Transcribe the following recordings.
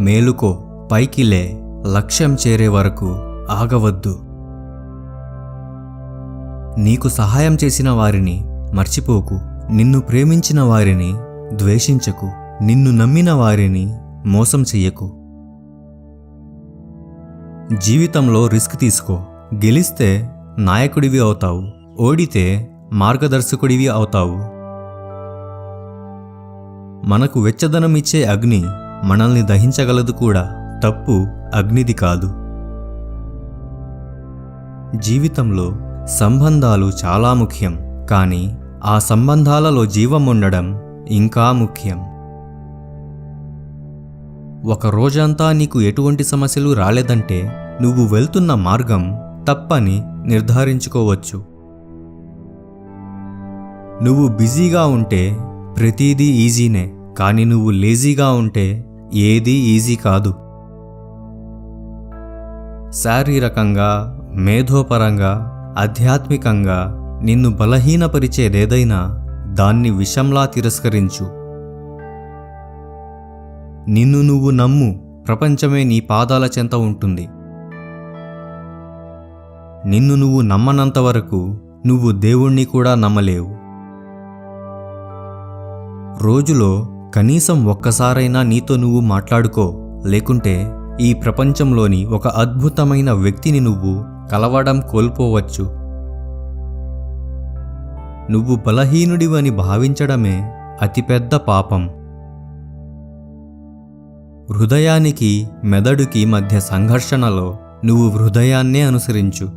మేలుకో పైకిలే లక్ష్యం చేరే వరకు ఆగవద్దు. నీకు సహాయం చేసిన వారిని మర్చిపోకు నిన్ను ప్రేమించిన వారిని ద్వేషించకు నిన్ను నమ్మిన వారిని మోసం చెయ్యకు. జీవితంలో రిస్క్ తీసుకో గెలిస్తే నాయకుడివి అవుతావు ఓడితే మార్గదర్శకుడివి అవుతావు. మనకు వెచ్చదనం ఇచ్చే అగ్ని మనల్ని దహించగలదు కూడా. తప్పు అగ్నిది కాదు. జీవితంలో సంబంధాలు చాలా ముఖ్యం. కానీ ఆ సంబంధాలలో జీవం ఉండడం ఇంకా ముఖ్యం. ఒక రోజంతా నీకు ఎటువంటి సమస్యలు రాలేదంటే నువ్వు వెళ్తున్న మార్గం తప్పని నిర్ధారించుకోవచ్చు. నువ్వు బిజీగా ఉంటే ప్రతిదీ ఈజీనే. కానీ నువ్వు లేజీగా ఉంటే ఏదీ ఈజీ కాదు. శారీరకంగా మేధోపరంగా ఆధ్యాత్మికంగా నిన్ను బలహీనపరిచేదేదైనా దాన్ని విషంలా తిరస్కరించు. నిన్ను నువ్వు నమ్ము ప్రపంచమే నీ పాదాల చెంత ఉంటుంది. నిన్ను నువ్వు నమ్మనంత వరకు నువ్వు దేవుణ్ణి కూడా నమ్మలేవు. రోజులో కనీసం ఒక్కసారైనా నీతో నువ్వు మాట్లాడుకో. లేకుంటే ఈ ప్రపంచంలోని ఒక అద్భుతమైన వ్యక్తిని నువ్వు కలవడం కోల్పోవచ్చు. నువ్వు బలహీనుడివని భావించడమే అతిపెద్ద పాపం. హృదయానికి మెదడుకి మధ్య సంఘర్షణలో నువ్వు హృదయాన్నే అనుసరించు.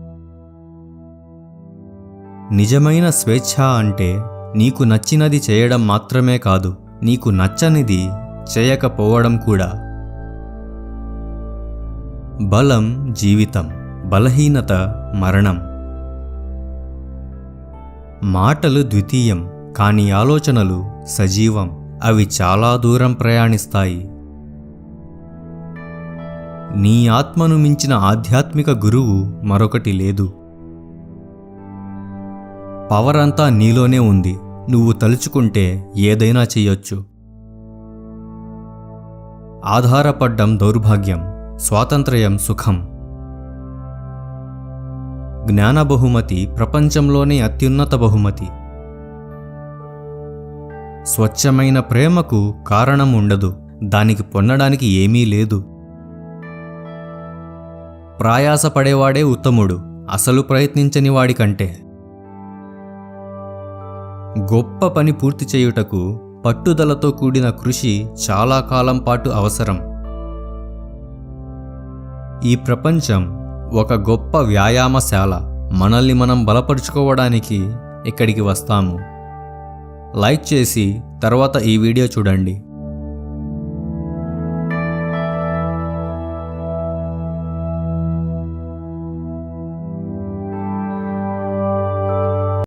నిజమైన స్వేచ్ఛ అంటే నీకు నచ్చినది చేయడం మాత్రమే కాదు. నీకు నచ్చనిది చేయకపోవడం కూడా. బలం జీవితం బలహీనత మరణం. మాటలు ద్వితీయం కానీ ఆలోచనలు సజీవం అవి చాలా దూరం ప్రయాణిస్తాయి. నీ ఆత్మను మించిన ఆధ్యాత్మిక గురువు మరొకటి లేదు. పవర్ అంతా నీలోనే ఉంది. నువ్వు తలుచుకుంటే ఏదైనా చేయొచ్చు. ఆధారపడ్డం దౌర్భాగ్యం స్వాతంత్ర్యం సుఖం. జ్ఞాన బహుమతి ప్రపంచంలోనే అత్యున్నత బహుమతి. స్వచ్ఛమైన ప్రేమకు కారణం ఉండదు దానికి పొందడానికి ఏమీ లేదు. ప్రయాసపడేవాడే ఉత్తముడు అసలు ప్రయత్నించని వాడికంటే. గొప్ప పని పూర్తి చేయుటకు పట్టుదలతో కూడిన కృషి చాలా కాలం పాటు అవసరం. ఈ ప్రపంచం ఒక గొప్ప వ్యాయామశాల. మనల్ని మనం బలపరుచుకోవడానికి ఇక్కడికి వస్తాము. లైక్ చేసి తర్వాత ఈ వీడియో చూడండి.